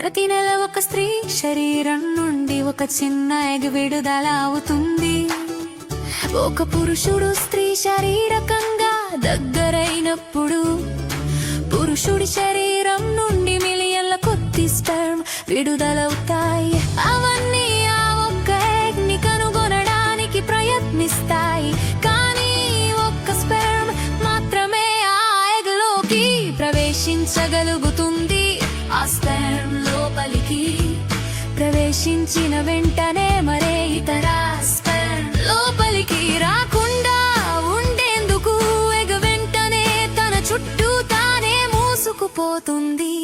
ప్రతి నెల ఒక స్త్రీ శరీరం నుండి ఒక చిన్న ఎగ్ విడుదల అవుతుంది. ఒక పురుషుడు స్త్రీ శరీరకంగా దగ్గరైనప్పుడు పురుషుడి శరీరం నుండి మిలియన్ల కొద్ది స్పెర్మ్ విడుదలవుతాయి. అవన్నీ ఆ ఒక్క egg ని కనుగొనడానికి ప్రయత్నిస్తాయి. కానీ ఒక్క స్పెర్మ్ మాత్రమే ఆ egg లోకి ప్రవేశించగలుగుతుంది. ఆ స్పెర్మ్ ప్రవేశించిన వెంటనే మరే ఇతర లోపలికి రాకుండా ఉండేందుకు ఎగ వెంటనే తన చుట్టూ తానే మూసుకుపోతుంది.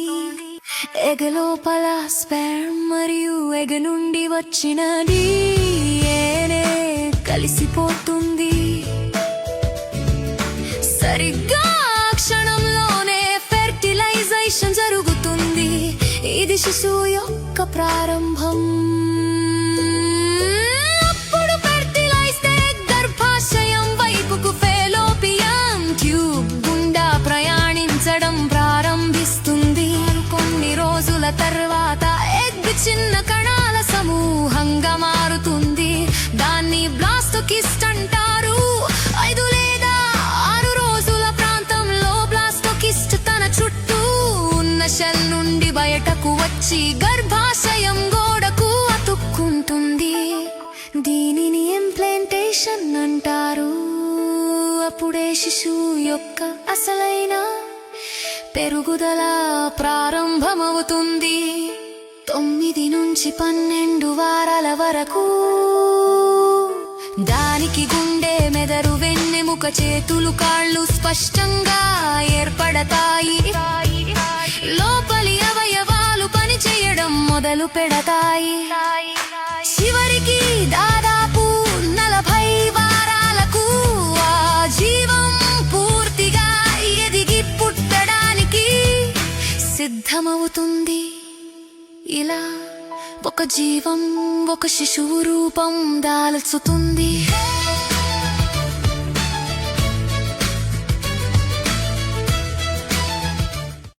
ఎగ లోపల స్పెర్మ్ మరియు ఎగ నుండి వచ్చిన DNA కలిసిపోతుంది. సరిగ్గా క్షణంలోనే ఫెర్టిలైజేషన్ జరుగుతుంది. ఇది శిశువు యొక్క ప్రారంభం. అప్పుడు ఫెర్టిలైజ్డ్ గర్భాశయం వైపుకు ఫెలోపియన్ ట్యూబ్ గుండా ప్రయాణించడం ప్రారంభిస్తుంది. కొన్ని రోజుల తర్వాత ఎగ్ చిన్న కణాల సమూహంగా మారుతుంది. దాన్ని బ్లాస్టోకిస్ట్ అంటారు ఐదు లేదా ఆరు రోజుల ప్రాంతంలో బ్లాస్టోకిస్ట్ తన చుట్టూ ఉన్న షెల్ నుండి బయటకు వచ్చి గర్భాశయం గోడకు అతుక్కుంటుంది. దీనిని ఇంప్లాంటేషన్ అంటారు. అప్పుడే శిశువు యొక్క అసలైన పెరుగుదల ప్రారంభమవుతుంది. తొమ్మిది నుంచి పన్నెండు వారాల వరకు దానికి గుండె మెదడు వెన్నెముక చేతులు కాళ్ళు స్పష్టంగా ఏర్పడతాయి. లోపల మొదలు పెడతాయి. చివరికి దాదాపు నలభై వారాలకు ఆ జీవం పూర్తిగా ఎదిగి పుట్టడానికి సిద్ధమవుతుంది. ఇలా ఒక జీవం ఒక శిశువు రూపం దాల్చుతుంది.